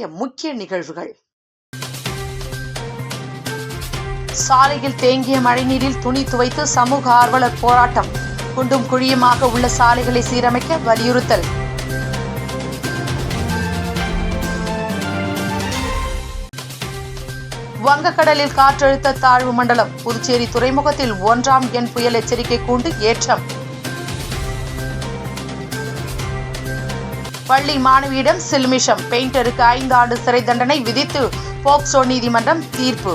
இன்றைய முக்கிய நிகழ்வுகள். சாலையில் தேங்கிய மழைநீரில் துணி துவைத்து சமூக ஆர்வலர் போராட்டம். குண்டும் குழியுமாக உள்ள சாலைகளை சீரமைக்க வலியுறுத்தல். வங்கக்கடலில் காற்றழுத்த தாழ்வு மண்டலம் புதுச்சேரி துறைமுகத்தில் ஒன்றாம் எண் புயல் எச்சரிக்கை கூண்டு ஏற்றம். பள்ளி மாணவியிடம் சில்மிஷம். பெயிண்டருக்கு ஐந்து ஆண்டு சிறை தண்டனை விதித்து போக்சோ நீதிமன்றம் தீர்ப்பு.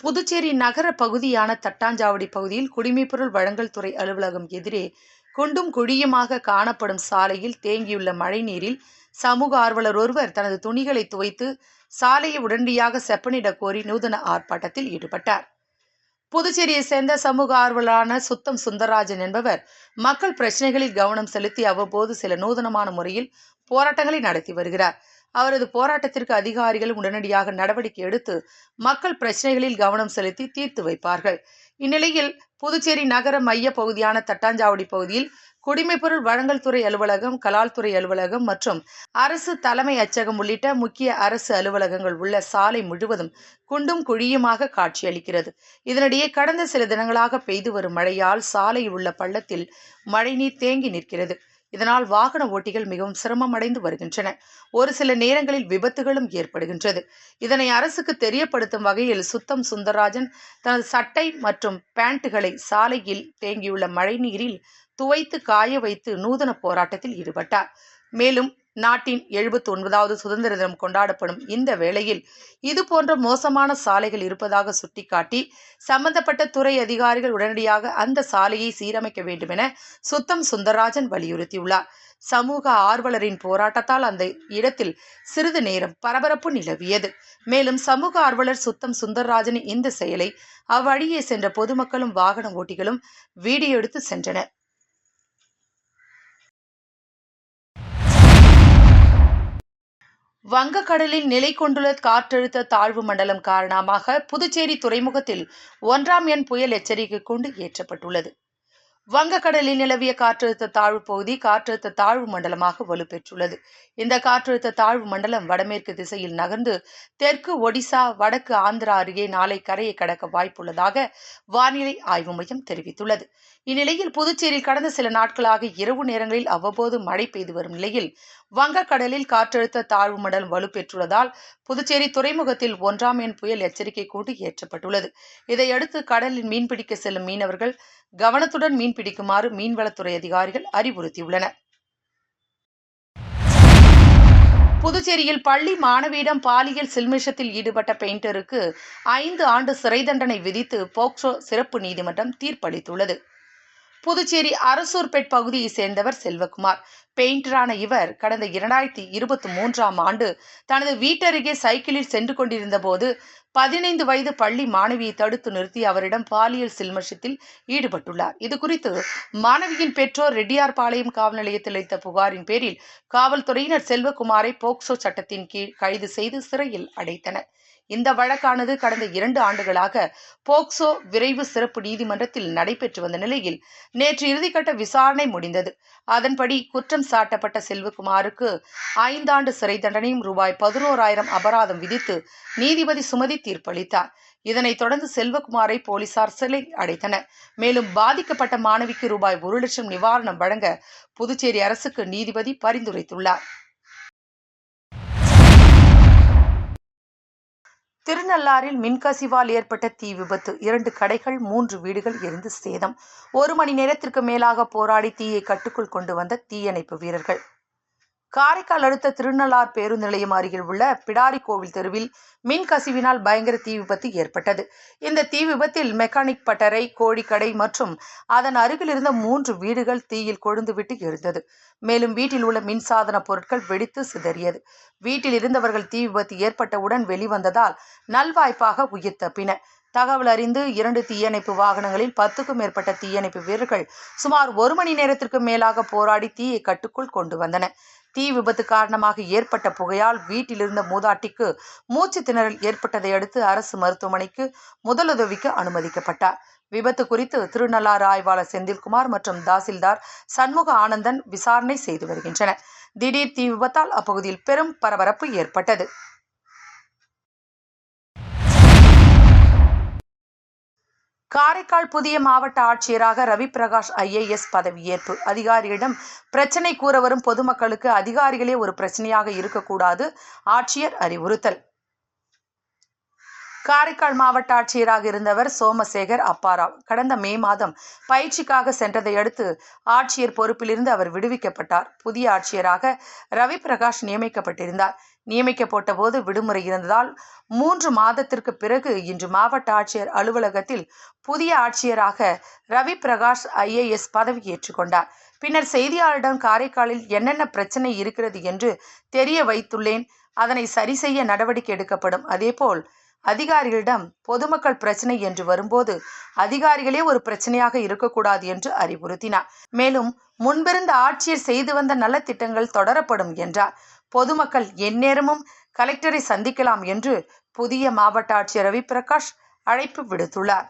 புதுச்சேரி நகர பகுதியான தட்டாஞ்சாவடி பகுதியில் குடிமைப்பொருள் வழங்கல் துறை அலுவலகம் எதிரே குண்டும் குழியுமாக காணப்படும் சாலையில் தேங்கியுள்ள மழைநீரில் சமூக ஆர்வலர் ஒருவர் தனது துணிகளை துவைத்து சாலையை உடனடியாக செப்பனிடக் கோரி நூதன ஆர்ப்பாட்டத்தில் ஈடுபட்டார். புதுச்சேரியை சேர்ந்த சமூக ஆர்வலரான சுத்தம் சுந்தரராஜன் என்பவர் மக்கள் பிரச்சனைகளில் கவனம் செலுத்தி அவ்வப்போது சில நூதனமான முறையில் போராட்டங்களை நடத்தி வருகிறார். அவரது போராட்டத்திற்கு அதிகாரிகள் உடனடியாக நடவடிக்கை எடுத்து மக்கள் பிரச்சனைகளில் கவனம் செலுத்தி தீர்த்து வைப்பார்கள். இந்நிலையில் புதுச்சேரி நகர மைய பகுதியான தட்டாஞ்சாவடி பகுதியில் குடிமைப்பொருள் வழங்கல் துறை அலுவலகம் கலால்துறை அலுவலகம் மற்றும் அரசு தலைமை அச்சகம் உள்ளிட்ட முக்கிய அரசு அலுவலகங்கள் உள்ள சாலை முழுவதும் குண்டும் குழியுமாக காட்சியளிக்கிறது. இதனிடையே கடந்த சில தினங்களாக பெய்து வரும் மழையால் சாலையில் உள்ள பள்ளத்தில் மழைநீர் தேங்கி நிற்கிறது. இதனால் வாகன ஓட்டிகள் மிகவும் சிரமம் அடைந்து வருகின்றன. ஒரு சில நேரங்களில் விபத்துகளும் ஏற்படுகின்றது. இதனை அரசுக்கு தெரியப்படுத்தும் வகையில் சுத்தம் சுந்தரராஜன் தனது சட்டை மற்றும் பேண்ட்டுகளை சாலையில் தேங்கியுள்ள மழைநீரில் துவைத்து காய வைத்து நூதன போராட்டத்தில் ஈடுபட்டார். மேலும் நாட்டின் எழுபத்தி ஒன்பதாவது சுதந்திர தினம் கொண்டாடப்படும் இந்த வேளையில் இது போன்ற மோசமான சாலைகள் இருப்பதாக சுட்டிக்காட்டி சம்பந்தப்பட்ட துறை அதிகாரிகள் உடனடியாக அந்த சாலையை சீரமைக்க வேண்டும் என சுத்தம் சுந்தரராஜன் வலியுறுத்தியுள்ளார். சமூக ஆர்வலரின் போராட்டத்தால் அந்த இடத்தில் சிறிது நேரம் பரபரப்பு நிலவியது. மேலும் சமூக ஆர்வலர் சுத்தம் சுந்தரராஜனின் இந்த செயலை அவ்வழியே சென்ற பொதுமக்களும் வாகன ஓட்டிகளும் வீடியோ எடுத்து சென்றனர். வங்கக்கடலில் நிலை கொண்டுள்ள காற்றழுத்த தாழ்வு மண்டலம் காரணமாக புதுச்சேரி துறைமுகத்தில் ஒன்றாம் எண் புயல் எச்சரிக்கை கொண்டு ஏற்றப்பட்டுள்ளது. வங்கக்கடலில் நிலவிய காற்றழுத்த தாழ்வு பகுதி காற்றழுத்த தாழ்வு மண்டலமாக வலுப்பெற்றுள்ளது. இந்த காற்றழுத்த தாழ்வு மண்டலம் வடமேற்கு திசையில் நகர்ந்து தெற்கு ஒடிசா வடக்கு ஆந்திரா அருகே நாளை கரையை கடக்க வாய்ப்புள்ளதாக வானிலை ஆய்வு மையம் தெரிவித்துள்ளது. இந்நிலையில் புதுச்சேரியில் கடந்த சில நாட்களாக இரவு நேரங்களில் அவ்வப்போது மழை பெய்து வரும் நிலையில் வங்கக்கடலில் காற்றழுத்த தாழ்வு மண்டலம் வலுப்பெற்றுள்ளதால் புதுச்சேரி துறைமுகத்தில் ஒன்றாம் எண் புயல் எச்சரிக்கை கூண்டு ஏற்றப்பட்டுள்ளது. இதையடுத்து கடலில் மீன்பிடிக்க செல்லும் மீனவர்கள் கவனத்துடன் மீன் பிடிக்குமாறு மீன்வளத்துறை அதிகாரிகள் அறிவுறுத்தியுள்ளனர். புதுச்சேரியில் பள்ளி மாணவியிடம் பாலியல் சில்மிஷத்தில் ஈடுபட்ட பெயிண்டருக்கு ஐந்து ஆண்டு சிறை தண்டனை விதித்து போக்சோ சிறப்பு நீதிமன்றம் தீர்ப்பளித்துள்ளது. புதுச்சேரி அரசூர்பேட் பகுதியைச் சேர்ந்தவர் செல்வகுமார். பெயிண்டரான இவர் கடந்த இரண்டாயிரத்தி இருபத்தி மூன்றாம் ஆண்டு தனது வீட்டருகே சைக்கிளில் சென்று கொண்டிருந்த போது பதினைந்து வயது பள்ளி மாணவியை தடுத்து நிறுத்தி அவரிடம் பாலியல் சில்மஷத்தில் ஈடுபட்டுள்ளார். இது குறித்து மாணவியின் பெற்றோர் ரெட்டியார்பாளையம் காவல் நிலையத்தில் அளித்த புகாரின் பேரில் காவல்துறையினர் செல்வகுமாரை போக்சோ சட்டத்தின் கீழ் கைது செய்து சிறையில் அடைத்தனர். இந்த வழக்கானது கடந்த இரண்டு ஆண்டுகளாக போக்சோ விரைவு சிறப்பு நீதிமன்றத்தில் நடைபெற்று வந்த நிலையில் நேற்று இறுதிக்கட்ட விசாரணை முடிந்தது. அதன்படி குற்றம் சாட்டப்பட்ட செல்வகுமாருக்கு ஐந்தாண்டு சிறை தண்டனையும் ரூபாய் பதினோராயிரம் அபராதம் விதித்து நீதிபதி சுமதி தீர்ப்பளித்தார். இதனைத் தொடர்ந்து செல்வகுமாரை போலீசார் சிலை அடைத்தனர். மேலும் பாதிக்கப்பட்ட மாணவிக்கு ரூபாய் ஒரு லட்சம் நிவாரணம் வழங்க புதுச்சேரி அரசுக்கு நீதிபதி பரிந்துரைத்துள்ளார். திருநள்ளாறில் மின்கசிவால் ஏற்பட்ட தீ விபத்து. இரண்டு கடைகள் மூன்று வீடுகள் எரிந்து சேதம். ஒரு மணி நேரத்திற்கு மேலாக போராடி தீயை கட்டுக்குள் கொண்டு வந்த தீயணைப்பு வீரர்கள். காரைக்கால் அடுத்த திருநள்ளார் பேருந்து நிலையம் அருகில் உள்ள பிடாரி கோவில் தெருவில் மின் கசிவினால் பயங்கர தீ விபத்து ஏற்பட்டது. இந்த தீ விபத்தில் மெக்கானிக் பட்டறை கோழிக்கடை மற்றும் அதன் அருகில் இருந்த மூன்று வீடுகள் தீயில் கொழுந்துவிட்டு எரிந்தது. மேலும் வீட்டில் உள்ள மின்சாதன பொருட்கள் வெடித்து சிதறியது. வீட்டில் இருந்தவர்கள் தீ விபத்து ஏற்பட்டவுடன் வெளிவந்ததால் நல்வாய்ப்பாக உயிர் தப்பின தகவல் அறிந்து இரண்டு தீயணைப்பு வாகனங்களில் பத்துக்கும் மேற்பட்ட தீயணைப்பு வீரர்கள் சுமார் ஒரு மணி நேரத்திற்கு மேலாக போராடி தீயை கட்டுக்குள் கொண்டு வந்தனர். தீ விபத்து காரணமாக ஏற்பட்ட புகையால் வீட்டில் இருந்த மூதாட்டிக்கு மூச்சு திணறல் ஏற்பட்டதை அடுத்து அரசு மருத்துவமனைக்கு முதலுதவிக்கு அனுமதிக்கப்பட்டார். விபத்து குறித்து திருநள்ளாறு ஆய்வாளர் செந்தில்குமார் மற்றும் தாசில்தார் சண்முக ஆனந்தன் விசாரணை செய்து வருகின்றனர். திடீர் தீ விபத்தால் அப்பகுதியில் பெரும் பரபரப்பு ஏற்பட்டது. காரைக்கால் புதிய மாவட்ட ஆட்சியராக ரவி பிரகாஷ் ஐஏஎஸ் பதவியேற்பு. அதிகாரிகளிடம் பிரச்சனை கூற வரும் பொதுமக்களுக்கு அதிகாரிகளே ஒரு பிரச்சனையாக இருக்கக்கூடாது ஆட்சியர் அறிவுறுத்தல். காரைக்கால் மாவட்ட ஆட்சியராக இருந்தவர் சோமசேகர் அப்பாராவ். கடந்த மே மாதம் பயிற்சிக்காக சென்றதை அடுத்து ஆட்சியர் பொறுப்பிலிருந்து அவர் விடுவிக்கப்பட்டார். புதிய ஆட்சியராக ரவி பிரகாஷ் நியமிக்கப்பட்டிருந்தார். நியமிக்கப்பட்ட போது விடுமுறை இருந்ததால் மூன்று மாதத்திற்கு பிறகு இன்று மாவட்ட ஆட்சியர் அலுவலகத்தில் புதிய ஆட்சியராக ரவி பிரகாஷ் ஐஏஎஸ் பதவி ஏற்றுக்கொண்டார் பின்னர் செய்தியாளரிடம் காரைக்காலில் என்னென்ன பிரச்சனை இருக்கிறது என்று தெரிய வைத்துள்ளேன். அதனை சரி செய்ய நடவடிக்கை எடுக்கப்படும். அதேபோல் அதிகாரிகளிடம் பொதுமக்கள் பிரச்சனை என்று வரும்போது அதிகாரிகளே ஒரு பிரச்சனையாக இருக்கக்கூடாது என்று அறிவுறுத்தினார். மேலும் முன்பிருந்த ஆட்சியர் செய்து வந்த நலத்திட்டங்கள் தொடரப்படும் என்றார். பொதுமக்கள் எந்நேரமும் கலெக்டரை சந்திக்கலாம் என்று புதிய மாவட்ட ஆட்சியர் ரவி பிரகாஷ் அழைப்பு விடுத்துள்ளார்.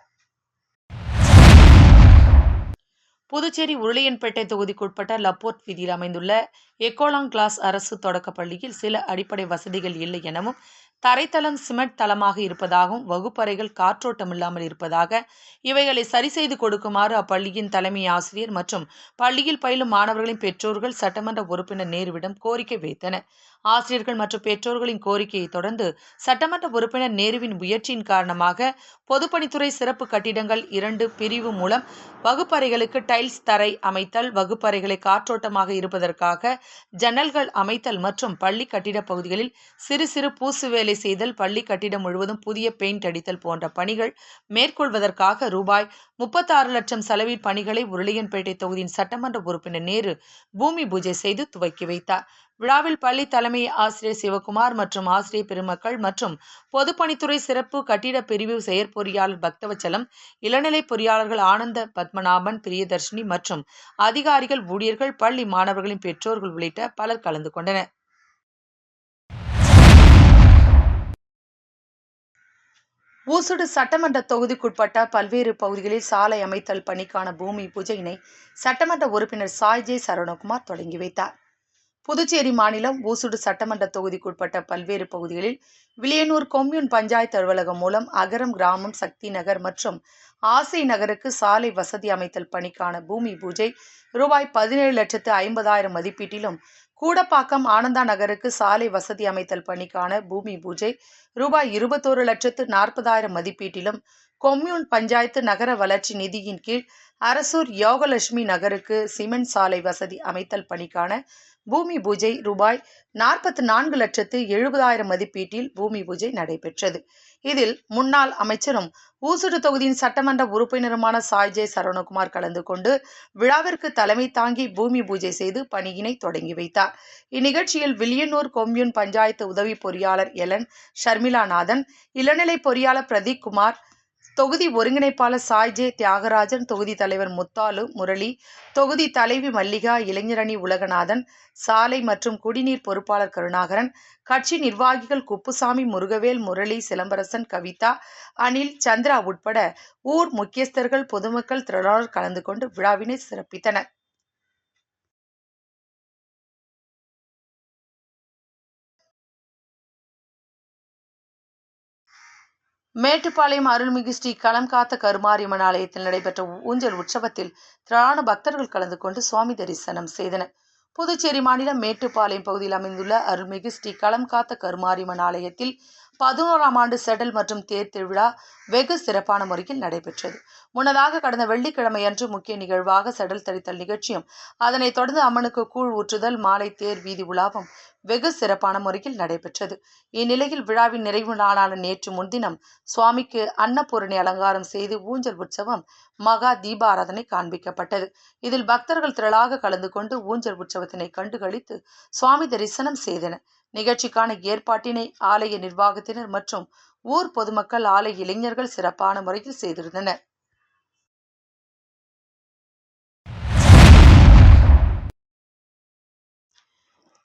புதுச்சேரி உருளையன்பேட்டை தொகுதிக்குட்பட்ட லப்போர்ட் வீதியில் அமைந்துள்ள எக்கோலாங் கிளாஸ் அரசு தொடக்கப் பள்ளியில் சில அடிப்படை வசதிகள் இல்லை எனவும் தரைத்தளம் சிமெண்ட் தளமாக இருப்பதாகவும் வகுப்பறைகள் காற்றோட்டமில்லாமல் இருப்பதாக இவைகளை சரி செய்து கொடுக்குமாறு அப்பள்ளியின் தலைமை ஆசிரியர் மற்றும் பள்ளியில் பயிலும் மாணவர்களின் பெற்றோர்கள் சட்டமன்ற உறுப்பினர் நேருவிடம் கோரிக்கை வைத்தனர். ஆசிரியர்கள் மற்றும் பெற்றோர்களின் கோரிக்கையை தொடர்ந்து சட்டமன்ற உறுப்பினர் நேருவின் முயற்சியின் காரணமாக பொதுப்பணித்துறை சிறப்பு கட்டிடங்கள் இரண்டு பிரிவு மூலம் வகுப்பறைகளுக்கு டைல்ஸ் தரை அமைத்தல் வகுப்பறைகளை காற்றோட்டமாக இருப்பதற்காக ஜன்னல்கள் அமைத்தல் மற்றும் பள்ளி கட்டிட பகுதிகளில் சிறு சிறு பூசுவேல் வேலை செய்தல் பள்ளி கட்டிடம் முழுவதும் புதிய பெயிண்ட் அடித்தல் போன்ற பணிகள் மேற்கொள்வதற்காக ரூபாய் முப்பத்தாறு லட்சம் செலவில் பணிகளை உருளையன்பேட்டை தொகுதியின் சட்டமன்ற உறுப்பினர் நேரு பூமி பூஜை செய்து துவக்கி வைத்தார். விழாவில் பள்ளி தலைமை ஆசிரியர் சிவகுமார் மற்றும் ஆசிரியர் பெருமக்கள் மற்றும் பொதுப்பணித்துறை சிறப்பு கட்டிட பிரிவு செயற்பொறியாளர் பக்தவச்சலம் இளநிலை பொறியாளர்கள் ஆனந்த பத்மநாபன் பிரியதர்ஷினி மற்றும் அதிகாரிகள் ஊழியர்கள் பள்ளி மாணவர்களின் பெற்றோர்கள் உள்ளிட்ட பலர் கலந்து கொண்டனர். ஊசுடு சட்டமன்ற தொகுதிக்குட்பட்ட பல்வேறு பகுதிகளில் சாலை அமைத்தல் பணிக்கான பூமி பூஜையினை சட்டமன்ற உறுப்பினர் சாய்ஜே சரவணகுமார் தொடங்கி வைத்தார். புதுச்சேரி மாநிலம் ஊசுடு சட்டமன்ற தொகுதிக்குட்பட்ட பல்வேறு பகுதிகளில் விளியனூர் கொம்யூன் பஞ்சாயத்து அலுவலகம் மூலம் அகரம் கிராமம் சக்தி நகர் மற்றும் ஆசை நகருக்கு சாலை வசதி அமைத்தல் பணிக்கான பூமி பூஜை ரூபாய் பதினேழு லட்சத்து ஐம்பதாயிரம் மதிப்பீட்டிலும் கூடப்பாக்கம் ஆனந்தா நகருக்கு சாலை வசதி அமைத்தல் பணிக்கான பூமி பூஜை ரூபாய் இருபத்தோரு லட்சத்து நாற்பதாயிரம் மதிப்பீட்டிலும் கொம்யூன் பஞ்சாயத்து நகர வளர்ச்சி நிதியின் கீழ் அரசூர் யோகலட்சுமி நகருக்கு சிமெண்ட் சாலை வசதி அமைத்தல் பணிக்கான பூமி பூஜை ரூபாய் நாற்பத்தி நான்கு லட்சத்து எழுபதாயிரம் மதிப்பீட்டில் பூமி பூஜை நடைபெற்றது. இதில் முன்னாள் அமைச்சரும் ஊசுடு தொகுதியின் சட்டமன்ற உறுப்பினருமான சாய்ஜே சரவணகுமார் கலந்து கொண்டு விழாவிற்கு தலைமை தாங்கி பூமி பூஜை செய்து பணியினை தொடங்கி வைத்தார். இந்நிகழ்ச்சியில் வில்லியனூர் கொம்யூன் பஞ்சாயத்து உதவி பொறியாளர் எலன் ஷர்மிளாநாதன் இளநிலை பொறியாளர் பிரதீப் குமார் தொகுதி ஒருங்கிணைப்பாளர் சாய்ஜே தியாகராஜன் தொகுதி தலைவர் முத்தாலு முரளி தொகுதி தலைவி மல்லிகா இளைஞரணி உலகநாதன் சாலை மற்றும் குடிநீர் பொறுப்பாளர் கருணாகரன் கட்சி நிர்வாகிகள் குப்புசாமி முருகவேல் முரளி சிலம்பரசன் கவிதா அனில் சந்திரா உட்பட ஊர் முக்கியஸ்தர்கள் பொதுமக்கள் திரளாளர் கலந்து கொண்டு விழாவினை சிறப்பித்தனர். மேட்டுப்பாளையம் அருள்மிகு ஸ்ரீ களம் காத்த கருமாரியம்மன் ஆலயத்தில் நடைபெற்ற ஊஞ்சல் உற்சவத்தில் திரளான பக்தர்கள் கலந்து கொண்டு சுவாமி தரிசனம் செய்தனர். புதுச்சேரி மாநிலம் மேட்டுப்பாளையம் பகுதியில் அமைந்துள்ள அருள்மிகு ஸ்ரீ களம் காத்த கருமாரியம்மன் ஆலயத்தில் பதினோராம் ஆண்டு செடல் மற்றும் தேர் திருவிழா வெகு சிறப்பான முறையில் நடைபெற்றது. முன்னதாக கடந்த வெள்ளிக்கிழமையன்று முக்கிய நிகழ்வாக செடல் தரித்தல் நிகழ்ச்சியும் அதனைத் தொடர்ந்து அம்மனுக்கு கூழ் ஊற்றுதல் மாலை தேர் வீதி உலாவும் வெகு சிறப்பான முறையில் நடைபெற்றது. இந்நிலையில் விழாவின் நிறைவு நாளான நேற்று முன்தினம் சுவாமிக்கு அன்னபூரணி அலங்காரம் செய்து ஊஞ்சல் உற்சவம் மகா தீபாராதனை காண்பிக்கப்பட்டது. இதில் பக்தர்கள் திரளாக கலந்து கொண்டு ஊஞ்சல் உற்சவத்தினை கண்டுகளித்து சுவாமி தரிசனம் செய்தனர். நிகழ்ச்சிக்கான ஏற்பாட்டினை ஆலய நிர்வாகத்தினர் மற்றும் ஊர் பொதுமக்கள் ஆலய இளைஞர்கள் சிறப்பான முறையில் செய்திருந்தனர்.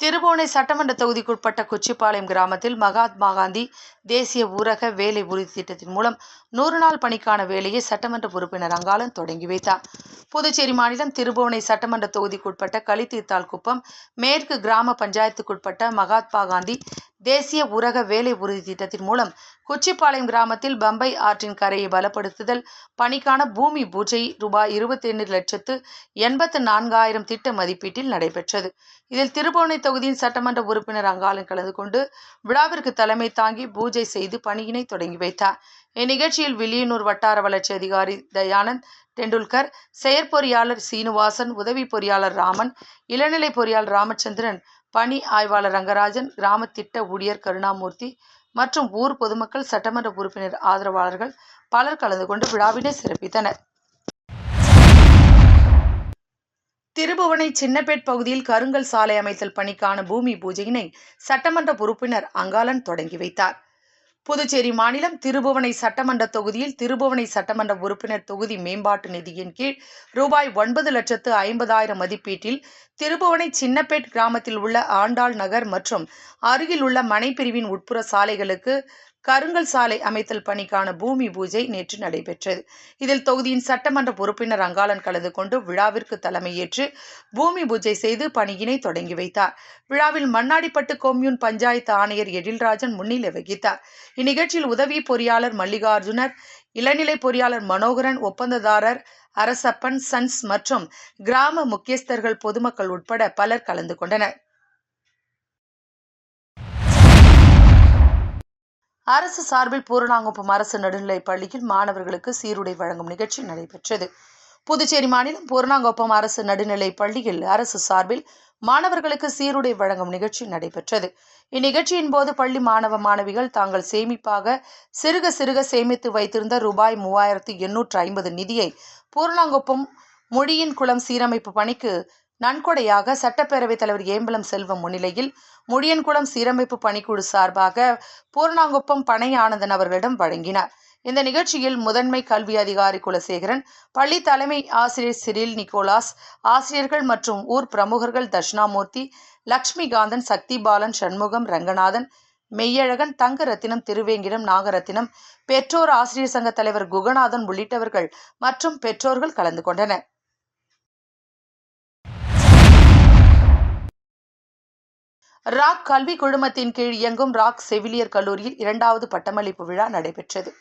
திருபுவனை சட்டமன்ற தொகுதிக்குட்பட்ட குச்சிப்பாளையம் கிராமத்தில் மகாத்மா காந்தி தேசிய ஊரக வேலை உறுதி திட்டத்தின் மூலம் நூறு நாள் பணிக்கான வேலையை சட்டமன்ற உறுப்பினர் அங்காளன் தொடங்கி வைத்தார். புதுச்சேரி மாநிலம் திருபுவனை சட்டமன்ற தொகுதிக்குட்பட்ட களித்தீர்த்தால் குப்பம் மேற்கு கிராம பஞ்சாயத்துக்குட்பட்ட மகாத்மா காந்தி தேசிய ஊரக வேலை உறுதி திட்டத்தின் மூலம் குச்சிப்பாளையம் கிராமத்தில் பம்பை ஆற்றின் கரையை பலப்படுத்துதல் பணிக்கான பூமி பூஜை ரூபாய் இருபத்தி லட்சத்து எண்பத்து நான்காயிரம் திட்ட மதிப்பீட்டில் நடைபெற்றது. இதில் திருபுவனை தொகுதியின் சட்டமன்ற உறுப்பினர் அங்காளன் கலந்து கொண்டு விழாவிற்கு தலைமை தாங்கி பூஜை செய்து பணியினை தொடங்கி வைத்தார். இந்நிகழ்ச்சியில் வில்லியனூர் வட்டார வளர்ச்சி அதிகாரி தயானந்த் டெண்டுல்கர் செயற்பொறியாளர் சீனிவாசன் உதவி பொறியாளர் ராமன் இளநிலை பொறியாளர் ராமச்சந்திரன் பணி ஆய்வாளர் ரங்கராஜன் கிராம திட்ட ஊழியர் கருணாமூர்த்தி மற்றும் ஊர் பொதுமக்கள் சட்டமன்ற உறுப்பினர் ஆதரவாளர்கள் பலர் கலந்து கொண்டு விழாவினை சிறப்பித்தனர். திருபுவனை சின்னப்பேட் பகுதியில் கருங்கல் சாலை அமைத்தல் பணிக்கான பூமி பூஜையினை சட்டமன்ற உறுப்பினர் அங்காளன் தொடங்கி வைத்தார். புதுச்சேரி மாநிலம் திருபுவனை சட்டமன்ற தொகுதியில் திருபுவனை சட்டமன்ற உறுப்பினர் தொகுதி மேம்பாட்டு நிதியின் கீழ் ரூபாய் ஒன்பது லட்சத்து ஐம்பதாயிரம் மதிப்பீட்டில் திருபுவனை சின்னப்பேட் கிராமத்தில் உள்ள ஆண்டாள் நகர் மற்றும் அருகில் உள்ள மனைப்பிரிவின் உட்புற சாலைகளுக்கு கருங்கல் சாலை அமைத்தல் பணிக்கான பூமி பூஜை நேற்று நடைபெற்றது. இதில் தொகுதியின் சட்டமன்ற உறுப்பினர் அங்காளன் கலந்து கொண்டு விழாவிற்கு தலைமையேற்று பூமி பூஜை செய்து பணியினை தொடங்கி வைத்தார். விழாவில் மண்ணாடிப்பட்டு கொம்யூன் பஞ்சாயத்து ஆணையர் எழில்ராஜன் முன்னிலை வகித்தார். இந்நிகழ்ச்சியில் உதவி பொறியாளர் மல்லிகார்ஜுனர் இளநிலை பொறியாளர் மனோகரன் ஒப்பந்ததாரர் அரசப்பன் சன்ஸ் மற்றும் கிராம முக்கியஸ்தர்கள் பொதுமக்கள் உட்பட பலர் கலந்து கொண்டனர். அரசு சார்பில் பூரணாங்குப்பம் அரசு நடுநிலைப் பள்ளியில் மாணவர்களுக்கு சீருடை வழங்கும் நிகழ்ச்சி நடைபெற்றது. புதுச்சேரி மாநிலம் பூரணாங்குப்பம் அரசு நடுநிலைப் பள்ளியில் அரசு சார்பில் மாணவர்களுக்கு சீருடை வழங்கும் நிகழ்ச்சி நடைபெற்றது. இந்நிகழ்ச்சியின் போது பள்ளி மாணவ மாணவிகள் தாங்கள் சேமிப்பாக சிறுக சிறுக சேமித்து வைத்திருந்த ரூபாய் மூவாயிரத்து எண்ணூற்று ஐம்பது நிதியை பூரணாங்குப்பம் மொழியின் குளம் சீரமைப்பு பணிக்கு நன்கொடையாக சட்டப்பேரவைத் தலைவர் ஏம்பலம் செல்வம் முன்னிலையில் முழியன்குளம் சீரமைப்பு பணிக்குழு சார்பாக பூர்ணாங்குப்பம் பனை ஆனந்தன் அவர்களிடம் வழங்கினார். இந்த நிகழ்ச்சியில் முதன்மை கல்வி அதிகாரி குலசேகரன் பள்ளி தலைமை ஆசிரியர் சிறில் நிக்கோலாஸ் ஆசிரியர்கள் மற்றும் ஊர் பிரமுகர்கள் தட்சிணாமூர்த்தி லக்ஷ்மிகாந்தன் சக்திபாலன் சண்முகம் ரங்கநாதன் மெய்யழகன் தங்கரத்தினம் திருவேங்கிடம் நாகரத்தினம் பெற்றோர் ஆசிரியர் சங்க தலைவர் குகநாதன் உள்ளிட்டவர்கள் மற்றும் பெற்றோர்கள் கலந்து கொண்டனர். ராக் கல்வி குழுமத்தின் கீழ் இயங்கும் ராக் செவிலியர் கல்லூரியில் இரண்டாவது பட்டமளிப்பு விழா நடைபெற்றது.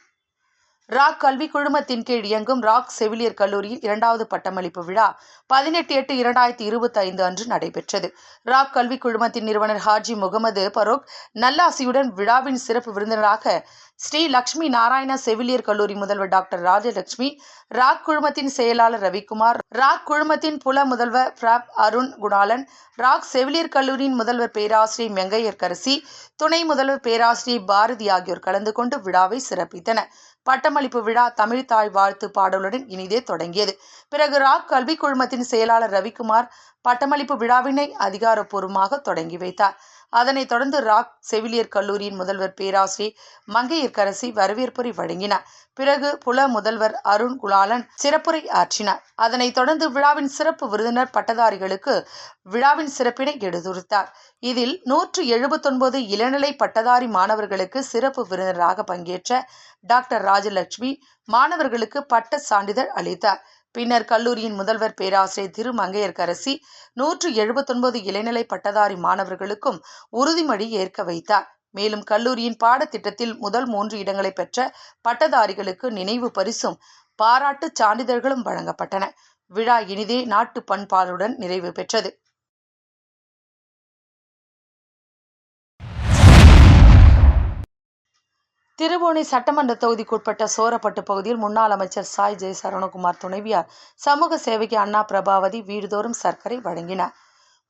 ராக் கல்வி குழுமத்தின் கீழ் இயங்கும் ராக் செவிலியர் கல்லூரியில் இரண்டாவது பட்டமளிப்பு விழா பதினெட்டு எட்டு இரண்டாயிரத்தி இருபத்தி ஐந்து அன்று நடைபெற்றது. ராக் கல்வி குழுமத்தின் நிறுவனர் ஹாஜி முகமது பரோக் நல்லாசியுடன் விழாவின் சிறப்பு விருந்தினராக ஸ்ரீ லக்ஷ்மி நாராயண செவிலியர் கல்லூரி முதல்வர் டாக்டர் ராஜலட்சுமி ராக் குழுமத்தின் செயலாளர் ரவிக்குமார் ராக் குழுமத்தின் புல முதல்வர் பிராப் அருண் குணாலன் ராக் செவிலியர் கல்லூரியின் முதல்வர் பேராசிரியர் மெங்கையர்கரசி துணை முதல்வர் பேராசிரியர் பாரதி ஆகியோர் கலந்து கொண்டு விழாவை சிறப்பித்தனர். பட்டமளிப்பு விழா தமிழ் தாய் வாழ்த்து பாடலுடன் இனிதே தொடங்கியது. பிறகு ராக் கல்வி குழுமத்தின் செயலாளர் ரவிக்குமார் பட்டமளிப்பு விழாவினை அதிகாரப்பூர்வமாக தொடங்கி வைத்தார். அதனைத் தொடர்ந்து ராக் செவிலியர் கல்லூரியின் முதல்வர் பேராசிரியர் மங்கையர்கரசி வரவேற்புரை வழங்கினார். பிறகு புல முதல்வர் அருண் குலாலன் சிறப்புரை ஆற்றினார். அதனைத் தொடர்ந்து விழாவின் சிறப்பு விருந்தினர் பட்டதாரிகளுக்கு விழாவின் சிறப்பினை எடுத்துரைத்தார். இதில் நூற்று எழுபத்தொன்பது இளநிலை பட்டதாரி மாணவர்களுக்கு சிறப்பு விருந்தினராக பங்கேற்ற டாக்டர் ராஜலட்சுமி மாணவர்களுக்கு பட்ட சான்றிதழ் அளித்தார். பின்னர் கல்லூரியின் முதல்வர் பேராசிரியர் திருமங்கையர்கரசி நூற்று எழுபத்தொன்பது இளநிலை பட்டதாரி மாணவர்களுக்கும் உறுதிமொழி ஏற்க வைத்தார். மேலும் கல்லூரியின் பாடத்திட்டத்தில் முதல் மூன்று இடங்களை பெற்ற பட்டதாரிகளுக்கு நினைவு பரிசும் பாராட்டு சான்றிதழ்களும் வழங்கப்பட்டன. விழா இனிதே நாட்டு பண்பாடுடன் நிறைவு பெற்றது. திருபுவனை சட்டமன்ற தொகுதிக்குட்பட்ட சோரப்பட்டு பகுதியில் முன்னாள் அமைச்சர் சாய் ஜெய சரவணகுமார் துணைவியார் சமூக சேவைக்கு அண்ணா பிரபாவதி வீடுதோறும் சர்க்கரை வழங்கினார்.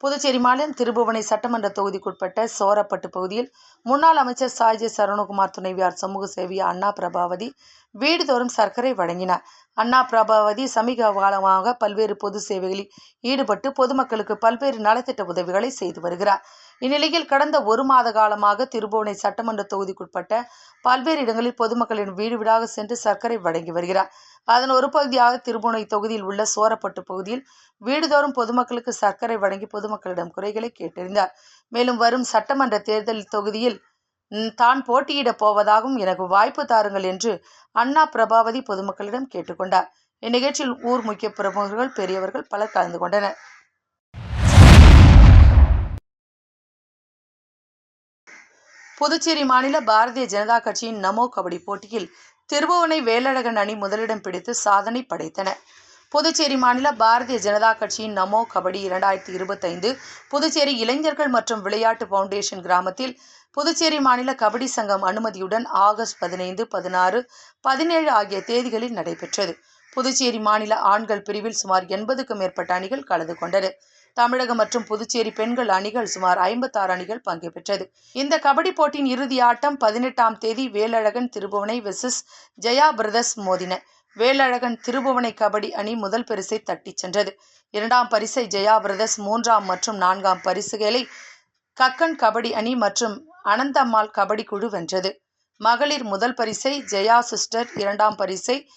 புதுச்சேரி மாநிலம் திருபுவனை சட்டமன்ற தொகுதிக்குட்பட்ட சோரப்பட்டு பகுதியில் முன்னாள் அமைச்சர் சாய் ஜெய சரவணகுமார் துணைவியார் சமூக சேவையை அண்ணா பிரபாவதி வீடுதோறும் சர்க்கரை வழங்கினார். அண்ணா பிரபாவதி சமீப காலமாக பல்வேறு பொது சேவைகளில் ஈடுபட்டு பொதுமக்களுக்கு பல்வேறு நலத்திட்ட உதவிகளை செய்து வருகிறார். இந்நிலையில் கடந்த ஒரு மாத காலமாக திருபுவனை சட்டமன்ற தொகுதிக்குட்பட்ட பல்வேறு இடங்களில் பொதுமக்களின் வீடு வீடாக சென்று சர்க்கரை வழங்கி வருகிறார். அதன் ஒரு பகுதியாக திருபுவனை தொகுதியில் உள்ள சோரப்பட்டு பகுதியில் வீடுதோறும் பொதுமக்களுக்கு சர்க்கரை வழங்கி பொதுமக்களிடம் குறைகளை கேட்டறிந்தார். மேலும் வரும் சட்டமன்ற தேர்தல் தொகுதியில் தான் போட்டியிடப் போவதாகவும் எனக்கு வாய்ப்பு தாருங்கள் என்று அண்ணா பிரபாவதி பொதுமக்களிடம் கேட்டுக்கொண்டார். இந்நிகழ்ச்சியில் ஊர் முக்கிய பிரமுகர்கள் பெரியவர்கள் பலர் கலந்து கொண்டனர். புதுச்சேரி மாநில பாரதிய ஜனதா கட்சியின் நமோ கபடி போட்டியில் திருபுவனை வேலழகன் அணி முதலிடம் பிடித்து சாதனை படைத்தன. புதுச்சேரி மாநில பாரதிய ஜனதா கட்சியின் நமோ கபடி இரண்டாயிரத்தி இருபத்தைந்து புதுச்சேரி இளைஞர்கள் மற்றும் விளையாட்டு ஃபவுண்டேஷன் கிராமத்தில் புதுச்சேரி மாநில கபடி சங்கம் அனுமதியுடன் ஆகஸ்ட் பதினைந்து பதினாறு பதினேழு ஆகிய தேதிகளில் நடைபெற்றது. புதுச்சேரி மாநில ஆண்கள் பிரிவில் சுமார் எண்பதுக்கும் மேற்பட்ட அணிகள் கலந்து கொண்டன. தமிழகம் மற்றும் புதுச்சேரி பெண்கள் அணிகள் சுமார் ஐம்பத்தாறு அணிகள் பங்கு பெற்றது. இந்த கபடி போட்டியின் இறுதி ஆட்டம் பதினெட்டாம் தேதி வேலழகன் திருபுவனை வெர்சஸ் ஜெயா பிரதர்ஸ் மோதின. வேலழகன் திருபுவனை கபடி அணி முதல் பரிசை தட்டிச் சென்றது. இரண்டாம் பரிசை ஜெயா பிரதர்ஸ் மூன்றாம் மற்றும் நான்காம் பரிசுகளை கக்கன் கபடி அணி மற்றும் அனந்தம்மாள் கபடி குழு வென்றது. மகளிர் முதல் பரிசை ஜெயா சிஸ்டர் இரண்டாம் பரிசை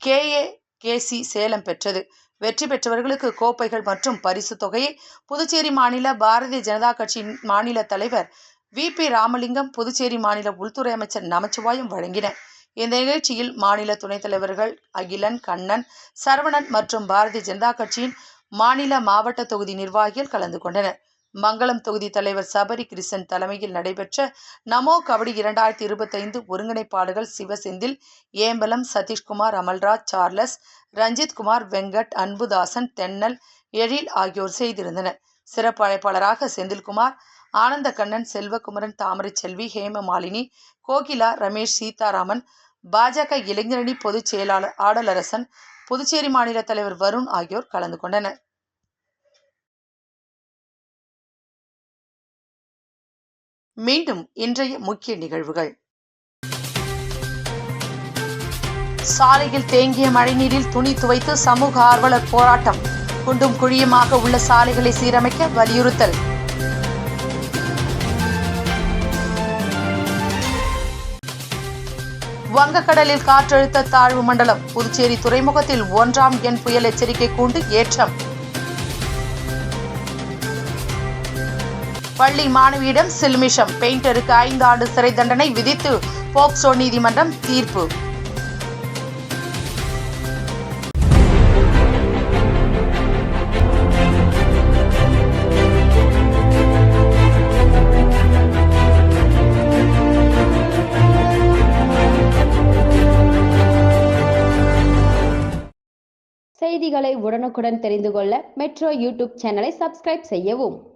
கே ஏ கேசி சேலம் பெற்றது. வெற்றி பெற்றவர்களுக்கு கோப்பைகள் மற்றும் பரிசு தொகையை புதுச்சேரி மாநில பாரதிய ஜனதா கட்சியின் மாநில தலைவர் வி. பி. ராமலிங்கம் புதுச்சேரி மாநில உள்துறை அமைச்சர் நமச்சிவாயம் வழங்கினர் இந்த நிகழ்ச்சியில் மாநில துணைத் தலைவர்கள் அகிலன் கண்ணன் சரவணன் மற்றும் பாரதிய ஜனதா கட்சியின் மாநில மாவட்ட தொகுதி நிர்வாகிகள் கலந்து கொண்டனர். மங்களம் தொகுதி தலைவர் சபரி கிருஷ்ணன் தலைமையில் நடைபெற்ற நமோ கபடி இரண்டாயிரத்தி இருபத்தைந்து ஒருங்கிணைப்பாளர்கள் சிவசெந்தில் ஏம்பலம் சதீஷ்குமார் அமல்ராஜ் சார்லஸ் ரஞ்சித்குமார் வெங்கட் அன்புதாசன் தென்னல் எழில் ஆகியோர் செய்திருந்தனர். சிறப்பு அழைப்பாளராக செந்தில்குமார் ஆனந்தக்கண்ணன் செல்வகுமரன் தாமரை செல்வி ஹேமமாலினி கோகிலா ரமேஷ் சீதாராமன் பாஜக இளைஞரணி பொதுச் செயலாளர் ஆடலரசன் புதுச்சேரி மாநில தலைவர் வருண் ஆகியோர் கலந்து கொண்டனர். மீண்டும் இன்றைய முக்கிய நிகழ்வுகள். சாலையில் தேங்கிய மழைநீரில் துணி துவைத்து சமூக ஆர்வலர் போராட்டம். குண்டும் குழியுமாக உள்ள சாலைகளை சீரமைக்க வலியுறுத்தல். வங்கக்கடலில் காற்றழுத்த தாழ்வு மண்டலம் புதுச்சேரி துறைமுகத்தில் ஒன்றாம் எண் புயல் எச்சரிக்கை கூண்டு ஏற்றம். பள்ளி மாணவியிடம் சில்மிஷம். பெயிண்டருக்கு ஐந்து ஆண்டு சிறை தண்டனை விதித்து போக்சோ நீதிமன்றம் தீர்ப்பு. செய்திகளை உடனுக்குடன் தெரிந்து கொள்ள மெட்ரோ யூடியூப் சேனலை சப்ஸ்கிரைப் செய்யவும்.